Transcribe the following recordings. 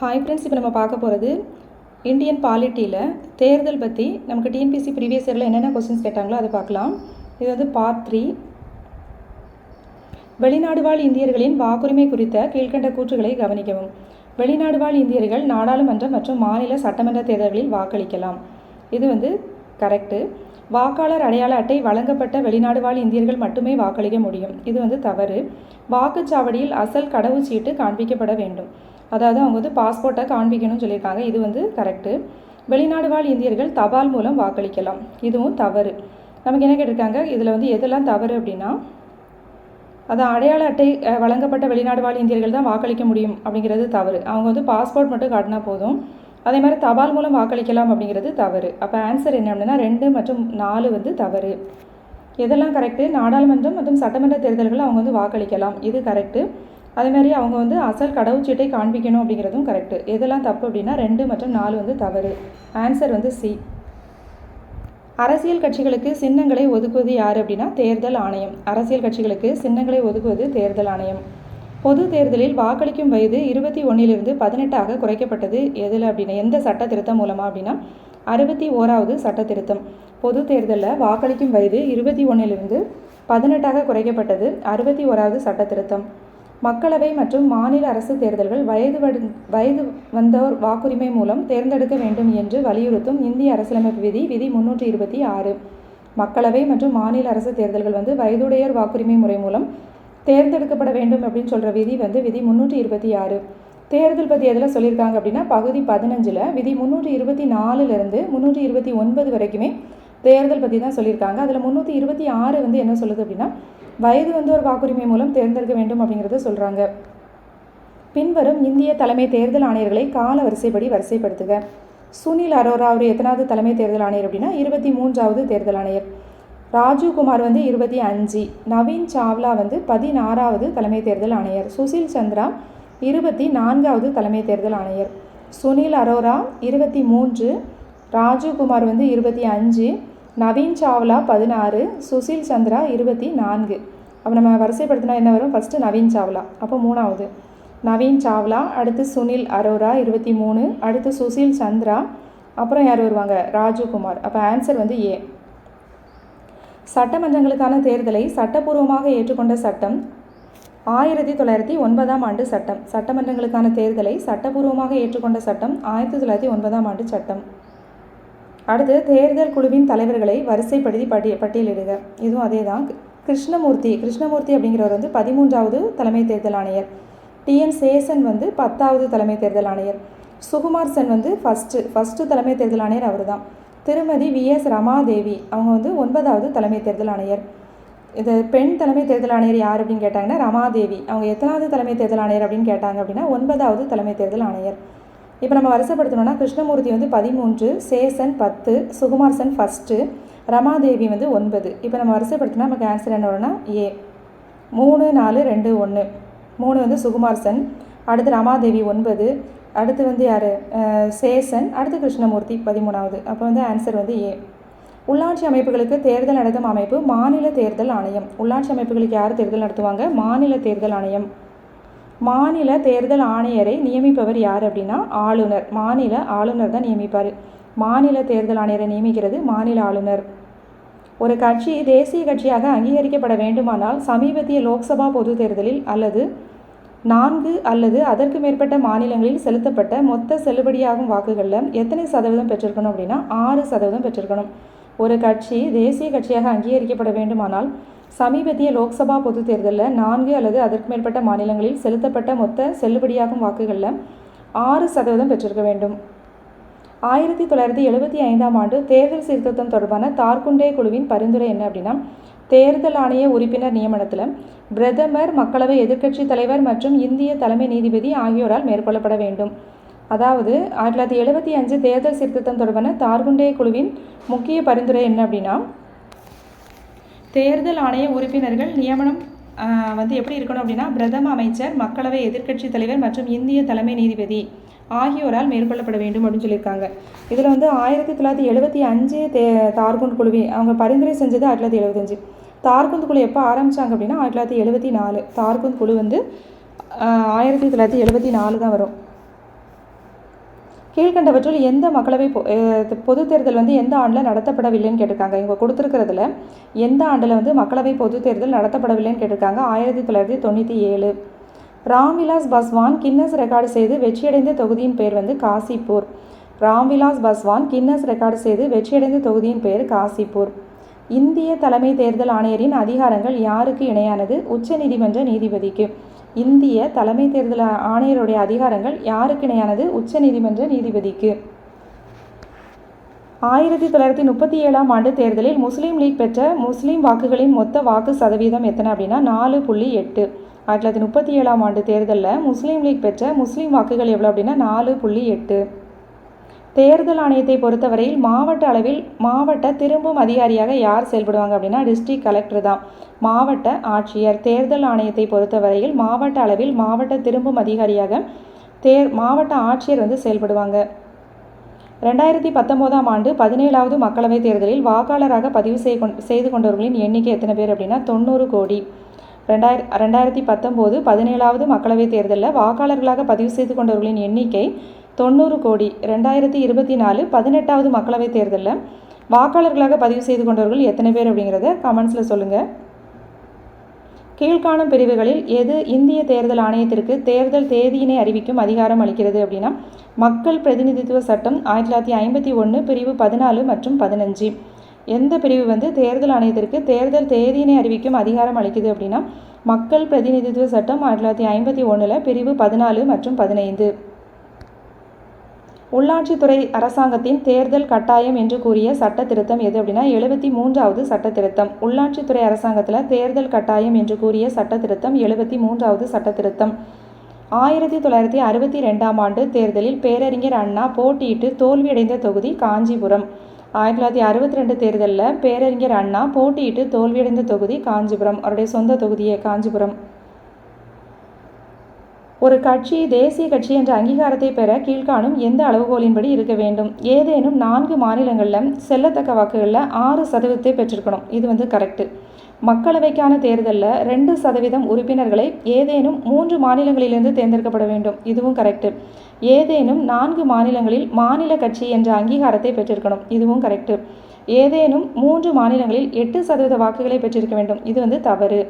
Hi friends இப்போ நம்ம பார்க்க போகிறது இந்தியன் பாலிட்டியில் தேர்தல் பற்றி நமக்கு டிஎன்பிசி ப்ரீவியஸ் இயரில் என்னென்ன கொஸ்டின்ஸ் கேட்டாங்களோ அதை பார்க்கலாம். இது வந்து பார்ட் த்ரீ வெளிநாடு வாழ் இந்தியர்களின் வாக்குரிமை குறித்த கீழ்க்கண்ட கூற்றுகளை கவனிக்கவும். வெளிநாடு வாழ் இந்தியர்கள் நாடாளுமன்ற மற்றும் மாநில சட்டமன்ற தேர்தல்களில் வாக்களிக்கலாம். இது வந்து கரெக்டு வாக்காளர் அடையாள அட்டை வழங்கப்பட்ட வெளிநாடு வாழ் இந்தியர்கள் மட்டுமே வாக்களிக்க முடியும். இது வந்து தவறு. வாக்குச்சாவடியில் அசல் கடவுச்சீட்டு காண்பிக்கப்பட வேண்டும். அதாவது அவங்க வந்து பாஸ்போர்ட்டை காண்பிக்கணும்னு சொல்லியிருக்காங்க. இது வந்து கரெக்டு வெளிநாடு வாழ் இந்தியர்கள் தபால் மூலம் வாக்களிக்கலாம். இதுவும் தவறு. நமக்கு என்ன கேட்டிருக்காங்க? இதில் வந்து எதெல்லாம் தவறு அப்படின்னா அது அடையாள அட்டை வழங்கப்பட்ட வெளிநாடு வாழ் இந்தியர்கள் தான் வாக்களிக்க முடியும் அப்படிங்கிறது தவறு. அவங்க வந்து பாஸ்போர்ட் மட்டும் காட்டினா போதும். அதே மாதிரி தபால் மூலம் வாக்களிக்கலாம் அப்படிங்கிறது தவறு. அப்போ ஆன்சர் என்ன அப்படின்னா ரெண்டு மற்றும் நாலு வந்து தவறு. எதெல்லாம் கரெக்டு நாடாளுமன்றம் மற்றும் சட்டமன்ற தேர்தல்கள் அவங்க வந்து வாக்களிக்கலாம். இது கரெக்டு அதே மாதிரி அவங்க வந்து அசல் கடவுச்சீட்டை காண்பிக்கணும் அப்படிங்கிறதும் கரெக்டு எதெல்லாம் தப்பு அப்படின்னா ரெண்டு மற்றும் நாலு வந்து தவறு. ஆன்சர் வந்து சி அரசியல் கட்சிகளுக்கு சின்னங்களை ஒதுக்குவது யார் அப்படின்னா தேர்தல் ஆணையம். அரசியல் கட்சிகளுக்கு சின்னங்களை ஒதுக்குவது தேர்தல் ஆணையம். பொது தேர்தலில் வாக்களிக்கும் வயது இருபத்தி ஒன்றிலிருந்து பதினெட்டாக குறைக்கப்பட்டது எதில் அப்படின்னா எந்த சட்ட திருத்தம் மூலமாக அப்படின்னா அறுபத்தி ஓராவது சட்ட திருத்தம். பொது தேர்தலில் வாக்களிக்கும் வயது இருபத்தி ஒன்றிலிருந்து பதினெட்டாக குறைக்கப்பட்டது அறுபத்தி ஓராவது சட்ட திருத்தம். மக்களவை மற்றும் மாநில அரசு தேர்தல்கள் வயது வயது வந்தோர் வாக்குரிமை மூலம் தேர்ந்தெடுக்க வேண்டும் என்று வலியுறுத்தும் இந்திய அரசியலமைப்பு விதி விதி முன்னூற்றி இருபத்தி ஆறு. மக்களவை மற்றும் மாநில அரசு தேர்தல்கள் வந்து வயதுடையோர் வாக்குரிமை முறை மூலம் தேர்ந்தெடுக்கப்பட வேண்டும் அப்படின்னு சொல்கிற விதி வந்து விதி முன்னூற்றி இருபத்தி ஆறு. தேர்தல் பற்றி எதில் சொல்லியிருக்காங்க அப்படின்னா பகுதி பதினஞ்சில் விதி முந்நூற்றி இருபத்தி நாலுலேருந்து முந்நூற்றி இருபத்தி ஒன்பது வரைக்குமே தேர்தல் பற்றி தான் சொல்லியிருக்காங்க அதில் முந்நூற்றி இருபத்தி ஆறு வந்து என்ன சொல்லுது அப்படின்னா வயது வந்தோர் வாக்குரிமை மூலம் தேர்ந்தெடுக்க வேண்டும் அப்படிங்கிறத சொல்கிறாங்க பின்வரும் இந்திய தலைமை தேர்தல் ஆணையர்களை கால வரிசைப்படி வரிசைப்படுத்துக. சுனில் அரோரா அவர் எத்தனாவது தலைமை தேர்தல் ஆணையர் அப்படின்னா இருபத்தி மூன்றாவது தேர்தல் ஆணையர். ராஜீவ்குமார் வந்து இருபத்தி அஞ்சு. நவீன் சாவ்லா வந்து பதினாறாவது தலைமை தேர்தல் ஆணையர். சுசில் சந்திரா இருபத்தி நான்காவது தலைமை தேர்தல் ஆணையர். சுனில் அரோரா இருபத்தி மூன்று. ராஜீவ்குமார் வந்து இருபத்தி அஞ்சு. நவீன் சாவ்லா பதினாறு. சுசில் சந்திரா இருபத்தி நான்கு. அப்போ நம்ம வரிசைப்படுத்தினா என்ன வரும்? ஃபஸ்ட்டு நவீன் சாவ்லா. அப்போ மூணாவது. நவீன் சாவ்லா அடுத்து சுனில் அரோரா இருபத்தி மூணு. அடுத்து சுசில் சந்திரா. அப்புறம் யார் வருவாங்க? ராஜீவ்குமார் அப்போ ஆன்சர் வந்து ஏ சட்டமன்றங்களுக்கான தேர்தலை சட்டப்பூர்வமாக ஏற்றுக்கொண்ட சட்டம் ஆயிரத்தி தொள்ளாயிரத்தி ஒன்பதாம் ஆண்டு சட்டம். சட்டமன்றங்களுக்கான தேர்தலை சட்டப்பூர்வமாக ஏற்றுக்கொண்ட சட்டம் ஆயிரத்தி தொள்ளாயிரத்தி ஒன்பதாம் ஆண்டு சட்டம். அடுத்து தேர்தல் குழுவின் தலைவர்களை வரிசைப்படுத்தி பட்டிய பட்டியலிடுக. இதுவும் அதே தான் கிருஷ்ணமூர்த்தி கிருஷ்ணமூர்த்தி அப்படிங்கிறவர் வந்து பதிமூன்றாவது தலைமை தேர்தல் ஆணையர். டிஎன் சேசன் வந்து பத்தாவது தலைமை தேர்தல் ஆணையர். சுகுமார் சென் வந்து ஃபஸ்ட்டு ஃபஸ்ட்டு தலைமை தேர்தல் ஆணையர் அவர் தான் திருமதி விஎஸ் ரமாதேவி அவங்க வந்து ஒன்பதாவது தலைமை தேர்தல் ஆணையர். இது பெண் தலைமை தேர்தல் ஆணையர் யார் அப்படின்னு கேட்டாங்கன்னா ரமாதேவி. அவங்க எத்தனாவது தலைமை தேர்தல் ஆணையர் அப்படின்னு கேட்டாங்க அப்படின்னா ஒன்பதாவது தலைமை தேர்தல் ஆணையர். இப்போ நம்ம வரிசைப்படுத்தணும்னா கிருஷ்ணமூர்த்தி வந்து பதிமூன்று சேசன் பத்து சுகுமார் சென் ஃபஸ்ட்டு ரமாதேவி வந்து ஒன்பது. இப்போ நம்ம வரிசைப்படுத்தினா நமக்கு ஆன்சர் என்ன வரும்னா ஏ மூணு நாலு ரெண்டு ஒன்று மூணு வந்து சுகுமார் சன். அடுத்து ரமாதேவி ஒன்பது. அடுத்து வந்து யார்? சேசன். அடுத்து கிருஷ்ணமூர்த்தி பதிமூணாவது. அப்போ வந்து ஆன்சர் வந்து ஏ உள்ளாட்சி அமைப்புகளுக்கு தேர்தல் நடத்தும் அமைப்பு மாநில தேர்தல் ஆணையம். உள்ளாட்சி அமைப்புகளுக்கு யார் தேர்தல் நடத்துவாங்க? மாநில தேர்தல் ஆணையம். மாநில தேர்தல் ஆணையரை நியமிப்பவர் யார் அப்படின்னா? ஆளுநர். மாநில ஆளுநர் தான் நியமிப்பார். மாநில தேர்தல் ஆணையரை நியமிக்கிறது மாநில ஆளுநர். ஒரு கட்சி தேசிய கட்சியாக அங்கீகரிக்கப்பட வேண்டுமானால் சமீபத்திய லோக்சபா பொது தேர்தலில் அல்லது நான்கு அல்லது அதற்கு மேற்பட்ட மாநிலங்களில் செலுத்தப்பட்ட மொத்த செல்லுபடியாகும் வாக்குகளில் எத்தனை சதவீதம் பெற்றிருக்கணும் அப்படின்னா ஆறு சதவீதம் பெற்றிருக்கணும். ஒரு கட்சி தேசிய கட்சியாக அங்கீகரிக்கப்பட வேண்டுமானால் சமீபத்திய லோக்சபா பொது தேர்தலில் நான்கு அல்லது அதற்கு மேற்பட்ட மாநிலங்களில் செலுத்தப்பட்ட மொத்த செல்லுபடியாகும் வாக்குகளில் ஆறு சதவீதம் பெற்றிருக்க வேண்டும். ஆயிரத்தி தொள்ளாயிரத்தி எழுபத்தி ஐந்தாம் ஆண்டு தேர்தல் சீர்திருத்தம் தொடர்பான தார்குண்டே குழுவின் பரிந்துரை என்ன அப்படின்னா தேர்தல் ஆணைய உறுப்பினர் நியமனத்தில் பிரதமர் மக்களவை எதிர்க்கட்சி தலைவர் மற்றும் இந்திய தலைமை நீதிபதி ஆகியோரால் மேற்கொள்ளப்பட வேண்டும். அதாவது ஆயிரத்தி தொள்ளாயிரத்தி எழுபத்தி அஞ்சு தேர்தல் சீர்திருத்தம் தொடர்பான தார்குண்டே குழுவின் முக்கிய பரிந்துரை என்ன அப்படின்னா தேர்தல் ஆணைய உறுப்பினர்கள் நியமனம் வந்து எப்படி இருக்கணும் அப்படின்னா பிரதம அமைச்சர் மக்களவை எதிர்க்கட்சி தலைவர் மற்றும் இந்திய தலைமை நீதிபதி ஆகியோரால் மேற்கொள்ளப்பட வேண்டும் அப்படின்னு சொல்லியிருக்காங்க. இதில் வந்து ஆயிரத்தி தொள்ளாயிரத்தி எழுபத்தி அஞ்சு தே தார்குண்ட் குழுவி அவங்க பரிந்துரை செஞ்சது ஆயிரத்தி தொள்ளாயிரத்தி எழுபத்தஞ்சு. தார்குந்த் குழு எப்போ ஆரம்பித்தாங்க அப்படின்னா ஆயிரத்தி தொள்ளாயிரத்தி எழுபத்தி நாலு. தார்குந்த் குழு வந்து ஆயிரத்தி தொள்ளாயிரத்தி எழுபத்தி நாலு தான் வரும். கீழ்கண்டவற்றில் எந்த மக்களவை பொ தேர்தல் வந்து எந்த ஆண்டில் நடத்தப்படவில்லைன்னு கேட்டிருக்காங்க. இவங்க கொடுத்துருக்கிறதுல எந்த ஆண்டில் வந்து மக்களவை பொது தேர்தல் நடத்தப்படவில்லைன்னு கேட்டிருக்காங்க. ஆயிரத்தி தொள்ளாயிரத்தி தொண்ணூற்றி ஏழு. ராம்விலாஸ் பஸ்வான் கின்னஸ் ரெக்கார்டு செய்து வெற்றியடைந்த தொகுதியின் பெயர் வந்து காசிப்பூர். ராம்விலாஸ் பஸ்வான் கின்னஸ் ரெக்கார்டு செய்து வெற்றியடைந்த தொகுதியின் பெயர் காசிப்பூர். இந்திய தலைமை தேர்தல் ஆணையரின் அதிகாரங்கள் யாருக்கு இணையானது? உச்சநீதிமன்ற நீதிபதிக்கு. இந்திய தலைமை தேர்தல் ஆணையருடைய அதிகாரங்கள் யாருக்கு இணையானது? உச்ச நீதிமன்ற நீதிபதிக்கு. ஆயிரத்தி தொள்ளாயிரத்தி முப்பத்தி ஏழாம் ஆண்டு தேர்தலில் முஸ்லீம் லீக் பெற்ற முஸ்லீம் வாக்குகளின் மொத்த வாக்கு சதவீதம் எத்தனை அப்படின்னா நாலு புள்ளி எட்டு. ஆயிரத்தி தொள்ளாயிரத்தி முப்பத்தி ஏழாம் ஆண்டு தேர்தலில் முஸ்லீம் லீக் பெற்ற முஸ்லீம் வாக்குகள் எவ்வளோ அப்படின்னா நாலு புள்ளி எட்டு. தேர்தல் ஆணையத்தை பொறுத்தவரையில் மாவட்ட அளவில் மாவட்ட திரும்பும் அதிகாரியாக யார் செயல்படுவாங்க அப்படின்னா டிஸ்ட்ரிக்ட் கலெக்டர் தான். மாவட்ட ஆட்சியர். தேர்தல் ஆணையத்தை பொறுத்தவரையில் மாவட்ட அளவில் மாவட்ட திரும்பும் அதிகாரியாக தேர் மாவட்ட ஆட்சியர் வந்து செயல்படுவாங்க. ரெண்டாயிரத்தி பத்தொம்போதாம் ஆண்டு பதினேழாவது மக்களவைத் தேர்தலில் வாக்காளராக பதிவு செய்து கொண்டவர்களின் எண்ணிக்கை எத்தனை பேர் அப்படின்னா தொண்ணூறு கோடி. ரெண்டாயிர ரெண்டாயிரத்தி பத்தொம்போது பதினேழாவது மக்களவைத் தேர்தலில் வாக்காளர்களாக பதிவு செய்து கொண்டவர்களின் எண்ணிக்கை தொண்ணூறு கோடி ரெண்டாயிரத்தி இருபத்தி நாலு பதினெட்டாவது மக்களவைத் தேர்தலில் வாக்காளர்களாக பதிவு செய்து கொண்டவர்கள் எத்தனை பேர் அப்படிங்கிறத கமெண்ட்ஸில் சொல்லுங்கள் கீழ்காணும் பிரிவுகளில் எது இந்திய தேர்தல் ஆணையத்திற்கு தேர்தல் தேதியினை அறிவிக்கும் அதிகாரம் அளிக்கிறது அப்படின்னா மக்கள் பிரதிநிதித்துவ சட்டம் ஆயிரத்தி தொள்ளாயிரத்தி ஐம்பத்தி ஒன்று பிரிவு பதினாலு மற்றும் பதினஞ்சு. எந்த பிரிவு வந்து தேர்தல் ஆணையத்திற்கு தேர்தல் தேதியினை அறிவிக்கும் அதிகாரம் அளிக்குது அப்படின்னா மக்கள் பிரதிநிதித்துவ சட்டம் ஆயிரத்தி தொள்ளாயிரத்தி ஐம்பத்தி ஒன்றில் பிரிவு பதினாலு மற்றும் பதினைந்து. உள்ளாட்சித்துறை அரசாங்கத்தின் தேர்தல் கட்டாயம் என்று கூறிய சட்ட திருத்தம் எது அப்படின்னா எழுபத்தி மூன்றாவது சட்ட திருத்தம். உள்ளாட்சித்துறை அரசாங்கத்தில் தேர்தல் கட்டாயம் என்று கூறிய சட்ட திருத்தம் எழுபத்தி மூன்றாவது சட்ட திருத்தம். ஆயிரத்தி தொள்ளாயிரத்தி அறுபத்தி ரெண்டாம் ஆண்டு தேர்தலில் பேரறிஞர் அண்ணா போட்டியிட்டு தோல்வியடைந்த தொகுதி காஞ்சிபுரம். ஆயிரத்தி தொள்ளாயிரத்தி அறுபத்தி ரெண்டு தேர்தலில் பேரறிஞர் அண்ணா போட்டியிட்டு தோல்வியடைந்த தொகுதி காஞ்சிபுரம் அவருடைய சொந்த தொகுதியே காஞ்சிபுரம். ஒரு கட்சி தேசிய கட்சி என்ற அங்கீகாரத்தை பெற கீழ்காணும் எந்த அளவுகோலின்படி இருக்க வேண்டும்? ஏதேனும் நான்கு மாநிலங்களில் செல்லத்தக்க வாக்குகளில் ஆறு சதவீதத்தை பெற்றிருக்கணும். இது வந்து கரெக்டு மக்களவைக்கான தேர்தலில் ரெண்டு சதவீதம் உறுப்பினர்களை ஏதேனும் மூன்று மாநிலங்களிலிருந்து தேர்ந்தெடுக்கப்பட வேண்டும். இதுவும் கரெக்டு ஏதேனும் நான்கு மாநிலங்களில் மாநில கட்சி என்ற அங்கீகாரத்தை பெற்றிருக்கணும். இதுவும் கரெக்டு ஏதேனும் மூன்று மாநிலங்களில் எட்டு சதவீத வாக்குகளை பெற்றிருக்க வேண்டும். இது வந்து தவறு.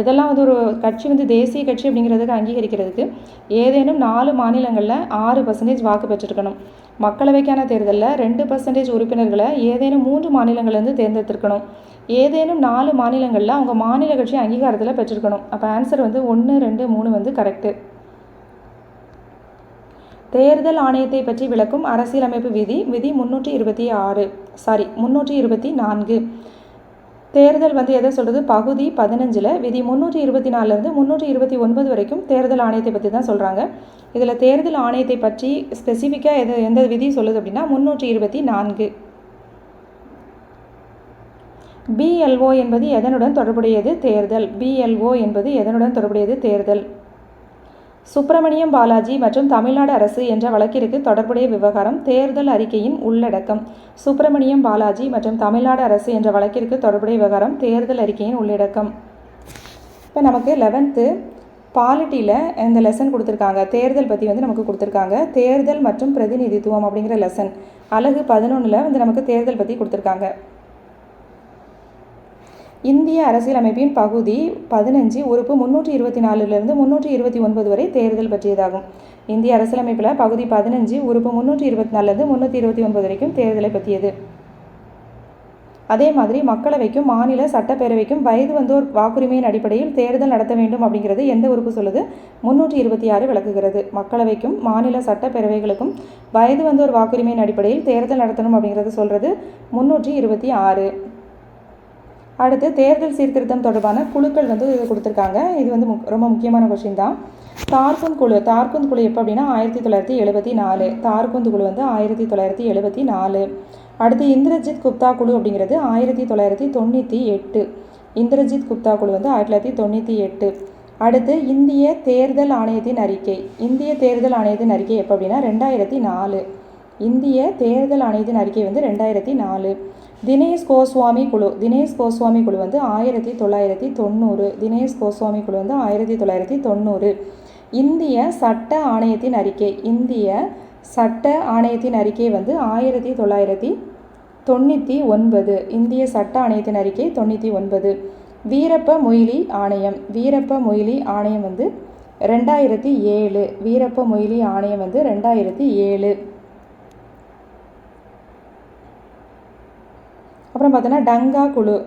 எதெல்லாம் வந்து ஒரு கட்சி வந்து தேசிய கட்சி அப்படிங்கிறதுக்கு அங்கீகரிக்கிறதுக்கு ஏதேனும் நாலு மாநிலங்களில் ஆறு பர்சன்டேஜ் வாக்கு பெற்றிருக்கணும். மக்களவைக்கான தேர்தலில் ரெண்டு பர்சன்டேஜ் உறுப்பினர்களை ஏதேனும் மூன்று மாநிலங்கள்லேருந்து தேர்ந்தெடுத்திருக்கணும். ஏதேனும் நாலு மாநிலங்களில் அவங்க மாநில கட்சி அங்கீகாரத்தில் பெற்றிருக்கணும். அப்போ ஆன்சர் வந்து ஒன்று ரெண்டு மூணு வந்து கரெக்டு தேர்தல் ஆணையத்தை பற்றி விளக்கும் அரசியலமைப்பு விதி விதி முன்னூற்றி இருபத்தி ஆறு. சாரி முன்னூற்றி இருபத்தி நான்கு. தேர்தல் வந்து எதை சொல்கிறது பகுதி பதினஞ்சில் விதி முந்நூற்றி இருபத்தி நாலுலேருந்து முந்நூற்றி இருபத்தி ஒன்பது வரைக்கும் தேர்தல் ஆணையத்தை பற்றி தான் சொல்கிறாங்க இதில் தேர்தல் ஆணையத்தை பற்றி ஸ்பெசிஃபிக்காக எது எந்த விதி சொல்லுது அப்படின்னா முந்நூற்றி இருபத்தி நான்கு. பிஎல்ஓ என்பது எதனுடன் தொடர்புடையது? தேர்தல். பிஎல்ஓ என்பது எதனுடன் தொடர்புடையது? தேர்தல். சுப்பிரமணியம் பாலாஜி மற்றும் தமிழ்நாடு அரசு என்ற வழக்கிற்கு தொடர்புடைய விவகாரம் தேர்தல் அறிக்கையின் உள்ளடக்கம். சுப்பிரமணியம் பாலாஜி மற்றும் தமிழ்நாடு அரசு என்ற வழக்கிற்கு தொடர்புடைய விவகாரம் தேர்தல் அறிக்கையின் உள்ளடக்கம். இப்போ நமக்கு லெவன்த்து பாலிட்டியில் இந்த லெசன் கொடுத்துருக்காங்க. தேர்தல் பற்றி வந்து நமக்கு கொடுத்துருக்காங்க. தேர்தல் மற்றும் பிரதிநிதித்துவம் அப்படிங்கிற லெசன் அழகு பதினொன்றில் வந்து நமக்கு தேர்தல் பற்றி கொடுத்துருக்காங்க. இந்திய அரசியலமைப்பின் பகுதி பதினஞ்சு உறுப்பு முந்நூற்றி இருபத்தி நாலுலேருந்து முந்நூற்றி இருபத்தி ஒன்பது வரை தேர்தல் பற்றியதாகும். இந்திய அரசியலமைப்பில் பகுதி பதினஞ்சு உறுப்பு முந்நூற்றி இருபத்தி நாலுலேருந்து முந்நூற்றி இருபத்தி ஒன்பது வரைக்கும் தேர்தலை பற்றியது. அதே மாதிரி மக்களவைக்கும் மாநில சட்டப்பேரவைக்கும் வயது வந்தோர் வாக்குரிமையின் அடிப்படையில் தேர்தல் நடத்த வேண்டும் அப்படிங்கிறது எந்த உறுப்பு சொல்லுது? முன்னூற்றி இருபத்தி ஆறு விளக்குகிறது. மக்களவைக்கும் மாநில சட்டப்பேரவைகளுக்கும் வயது வந்தோர் வாக்குரிமையின் அடிப்படையில் தேர்தல் நடத்தணும் அப்படிங்கிறது சொல்கிறது முன்னூற்றி இருபத்தி ஆறு அடுத்து தேர்தல் சீர்திருத்தம் தொடர்பான குழுக்கள் வந்து கொடுத்துருக்காங்க. இது வந்து ரொம்ப முக்கியமான கொஷின் தான். தார்குந்த் குழு தார்குந்த் குழு எப்போ அப்படின்னா ஆயிரத்தி தொள்ளாயிரத்தி எழுபத்தி நாலு. தார்குந்த் குழு வந்து ஆயிரத்தி தொள்ளாயிரத்தி எழுபத்தி நாலு. அடுத்து இந்திரஜித் குப்தா குழு அப்படிங்கிறது ஆயிரத்தி தொள்ளாயிரத்தி தொண்ணூற்றி எட்டு. இந்திரஜித் குப்தா குழு வந்து ஆயிரத்தி தொள்ளாயிரத்தி தொண்ணூற்றி எட்டு. அடுத்து இந்திய தேர்தல் ஆணையத்தின் அறிக்கை. இந்திய தேர்தல் ஆணையத்தின் அறிக்கை எப்போ அப்படின்னா ரெண்டாயிரத்தி நாலு. இந்திய தேர்தல் ஆணையத்தின் அறிக்கை வந்து ரெண்டாயிரத்தி நாலு. தினேஷ் கோஸ்வாமி குழு தினேஷ் கோஸ்வாமி குழு வந்து ஆயிரத்தி தொள்ளாயிரத்தி தொண்ணூறு. தினேஷ் கோஸ்வாமி குழு வந்து ஆயிரத்தி தொள்ளாயிரத்தி தொண்ணூறு. இந்திய சட்ட ஆணையத்தின் அறிக்கை இந்திய சட்ட ஆணையத்தின் அறிக்கை வந்து ஆயிரத்தி தொள்ளாயிரத்தி தொண்ணூற்றி ஒன்பது. இந்திய சட்ட ஆணையத்தின் அறிக்கை தொண்ணூற்றி ஒன்பது. வீரப்ப மொய்லி ஆணையம் வீரப்ப மொய்லி ஆணையம் வந்து ரெண்டாயிரத்தி ஏழு. வீரப்ப மொய்லி ஆணையம் வந்து ரெண்டாயிரத்தி ஏழு. அப்புறம் பார்த்தோன்னா டங்கா குழு.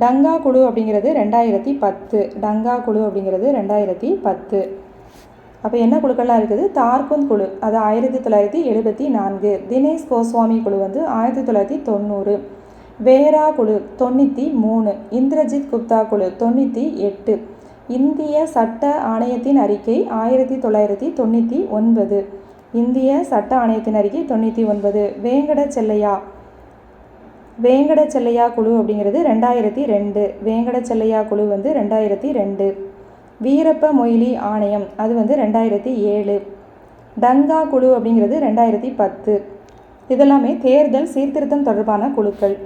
டங்கா குழு அப்படிங்கிறது ரெண்டாயிரத்தி பத்து. டங்கா குழு அப்படிங்கிறது ரெண்டாயிரத்தி பத்து. அப்போ என்ன குழுக்கள்லாம் இருக்குது? தார்குந்த் குழு. அது ஆயிரத்தி தொள்ளாயிரத்தி எழுபத்தி நான்கு. தினேஷ் கோஸ்வாமி குழு வந்து ஆயிரத்தி தொள்ளாயிரத்தி தொண்ணூறு. வேரா குழு தொண்ணூற்றி மூணு. இந்திரஜித் குப்தா குழு தொண்ணூற்றி எட்டு. இந்திய சட்ட ஆணையத்தின் அறிக்கை ஆயிரத்தி தொள்ளாயிரத்தி தொண்ணூற்றி ஒன்பது. இந்திய சட்ட ஆணையத்தின் அறிக்கை தொண்ணூற்றி ஒன்பது. வேங்கட செல்லையா. வேங்கட செல்லையா குழு அப்படிங்கிறது ரெண்டாயிரத்தி ரெண்டு. வேங்கட செல்லையா குழு வந்து ரெண்டாயிரத்தி ரெண்டு. வீரப்ப மொய்லி ஆணையம் அது வந்து ரெண்டாயிரத்தி ஏழு. டங்கா குழு அப்படிங்கிறது ரெண்டாயிரத்தி பத்து. இதெல்லாமே தேர்தல் சீர்திருத்தம் தொடர்பான குழுக்கள்.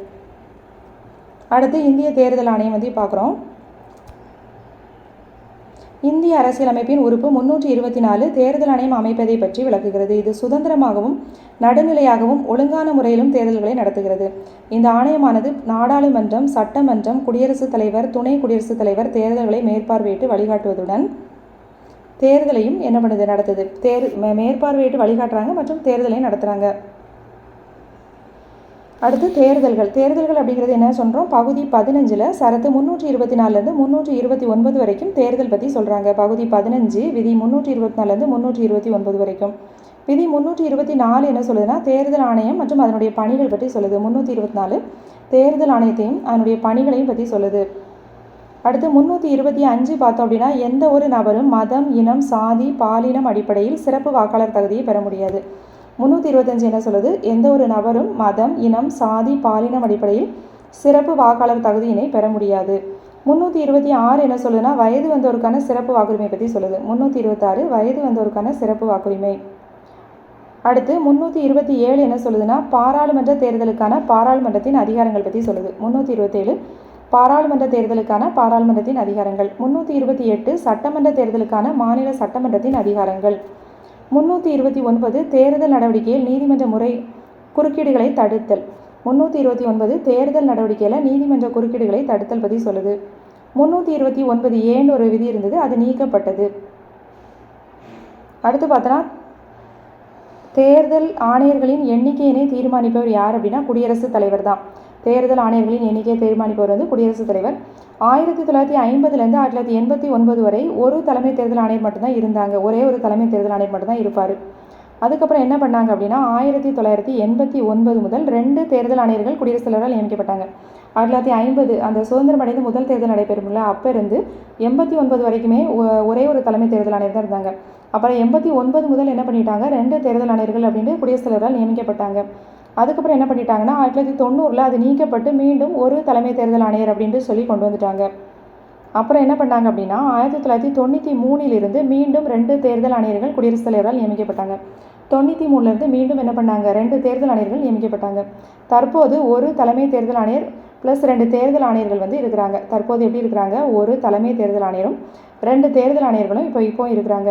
அடுத்து இந்திய தேர்தல் ஆணையம் வந்து பார்க்குறோம். இந்திய அரசியலமைப்பின் உறுப்பு முன்னூற்றி இருபத்தி நாலு தேர்தல் ஆணையம் அமைப்பதை பற்றி விளக்குகிறது. இது சுதந்திரமாகவும் நடுநிலையாகவும் ஒழுங்கான முறையிலும் தேர்தல்களை நடத்துகிறது. இந்த ஆணையமானது நாடாளுமன்றம் சட்டமன்றம் குடியரசுத் தலைவர் துணை குடியரசுத் தலைவர் தேர்தல்களை மேற்பார்வையிட்டு வழிகாட்டுவதுடன் தேர்தலையும் என்ன பண்ணுது நடத்துது. தேர் மேற்பார்வையிட்டு வழிகாட்டுறாங்க மற்றும் தேர்தலையும் நடத்துகிறாங்க அடுத்து தேர்தல்கள். தேர்தல்கள் அப்படிங்கிறது என்ன சொல்கிறோம் பகுதி பதினஞ்சில் சரத்து முந்நூற்றி இருபத்தி நாலுலேருந்து முந்நூற்றி இருபத்தி ஒன்பது வரைக்கும் தேர்தல் பற்றி சொல்கிறாங்க பகுதி பதினஞ்சு விதி முந்நூற்றி இருபத்தி நாலுலேருந்து முந்நூற்றி இருபத்தி ஒன்பது வரைக்கும். விதி முந்நூற்றி இருபத்தி நாலு என்ன சொல்லுதுன்னா தேர்தல் ஆணையம் மற்றும் அதனுடைய பணிகள் பற்றி சொல்லுது. முந்நூற்றி இருபத்தி நாலு தேர்தல் ஆணையத்தையும் அதனுடைய பணிகளையும் பற்றி சொல்லுது. அடுத்து முந்நூற்றி இருபத்தி அஞ்சு பார்த்தோம் அப்படின்னா எந்த ஒரு நபரும் மதம் இனம் சாதி பாலினம் அடிப்படையில் சிறப்பு வாக்காளர் தகுதியை பெற முடியாது. முந்நூற்றி இருபத்தஞ்சு என்ன சொல்லுது? எந்த ஒரு நபரும் மதம் இனம் சாதி பாலினம் அடிப்படையில் சிறப்பு வாக்காளர் தகுதியினை பெற முடியாது. முந்நூற்றி இருபத்தி ஆறு என்ன சொல்லுதுன்னா வயது வந்தோருக்கான சிறப்பு வாக்குரிமை பற்றி சொல்லுது. முந்நூற்றி இருபத்தாறு வயது வந்தோருக்கான சிறப்பு வாக்குரிமை. அடுத்து முந்நூற்றி இருபத்தி ஏழு என்ன சொல்லுதுன்னா பாராளுமன்ற தேர்தலுக்கான பாராளுமன்றத்தின் அதிகாரங்கள் பற்றி சொல்லுது. முந்நூற்றி இருபத்தேழு பாராளுமன்ற தேர்தலுக்கான பாராளுமன்றத்தின் அதிகாரங்கள். முந்நூற்றி இருபத்தி எட்டு சட்டமன்ற தேர்தலுக்கான மாநில சட்டமன்றத்தின் அதிகாரங்கள். முந்நூற்றி இருபத்தி ஒன்பது தேர்தல் நடவடிக்கையில் நீதிமன்ற முறை குறுக்கீடுகளை தடுத்தல். முந்நூற்றி இருபத்தி ஒன்பது தேர்தல் நடவடிக்கையில் நீதிமன்ற குறுக்கீடுகளை தடுத்தல் பற்றி சொல்லுது. முந்நூற்றி இருபத்தி ஒன்பது ஏன்னு ஒரு விதி இருந்தது அது நீக்கப்பட்டது. அடுத்து பார்த்தோன்னா தேர்தல் ஆணையர்களின் எண்ணிக்கையினை தீர்மானிப்பவர் யார் அப்படின்னா குடியரசுத் தலைவர் தான். தேர்தல் ஆணையர்களின் எண்ணிக்கையை தீர்மானிப்பவர் வந்து குடியரசுத் தலைவர். ஆயிரத்தி தொள்ளாயிரத்தி ஐம்பதுலேருந்து ஆயிரத்தி தொள்ளாயிரத்தி எண்பத்தி ஒன்பது வரை ஒரு தலைமை தேர்தல் ஆணையர் மட்டும்தான் இருந்தாங்க. ஒரே ஒரு தலைமை தேர்தல் ஆணையர் மட்டும்தான் இருப்பார். அதுக்கப்புறம் என்ன பண்ணாங்க அப்படின்னா ஆயிரத்தி தொள்ளாயிரத்தி எண்பத்தி ஒன்பது முதல் ரெண்டு தேர்தல் ஆணையர்கள் குடியரசுத் தலைவரால் நியமிக்கப்பட்டாங்க. ஆயிரத்தி தொள்ளாயிரத்தி ஐம்பது அந்த சுதந்திரம் அடைந்து முதல் தேர்தல் நடைபெறும்ல அப்போ இருந்து எண்பத்தி ஒன்பது வரைக்குமே ஒரே ஒரு தலைமை தேர்தல் ஆணையர் தான் இருந்தாங்க. அப்புறம் எண்பத்தி ஒன்பது முதல் என்ன பண்ணிட்டாங்க ரெண்டு தேர்தல் ஆணையர்கள் அப்படின்ட்டு குடியரசுத் தலைவரால் நியமிக்கப்பட்டாங்க. அதுக்கப்புறம் என்ன பண்ணிட்டாங்கன்னா ஆயிரத்தி தொள்ளாயிரத்தி தொண்ணூறில் அது நீக்கப்பட்டு மீண்டும் ஒரு தலைமை தேர்தல் ஆணையர் அப்படின்ட்டு சொல்லி கொண்டு வந்துட்டாங்க. அப்புறம் என்ன பண்ணாங்க அப்படின்னா ஆயிரத்தி தொள்ளாயிரத்தி தொண்ணூற்றி மூணிலிருந்து மீண்டும் ரெண்டு தேர்தல் ஆணையர்கள் குடியரசுத் தலைவரால் நியமிக்கப்பட்டாங்க. தொண்ணூற்றி மூணுலேருந்து மீண்டும் என்ன பண்ணாங்க ரெண்டு தேர்தல் ஆணையர்கள் நியமிக்கப்பட்டாங்க. தற்போது ஒரு தலைமை தேர்தல் ஆணையர் ப்ளஸ் ரெண்டு தேர்தல் ஆணையர்கள் வந்து இருக்கிறாங்க. தற்போது எப்படி இருக்கிறாங்க? ஒரு தலைமை தேர்தல் ஆணையரும் ரெண்டு தேர்தல் ஆணையர்களும் இப்போ இப்போ இருக்கிறாங்க.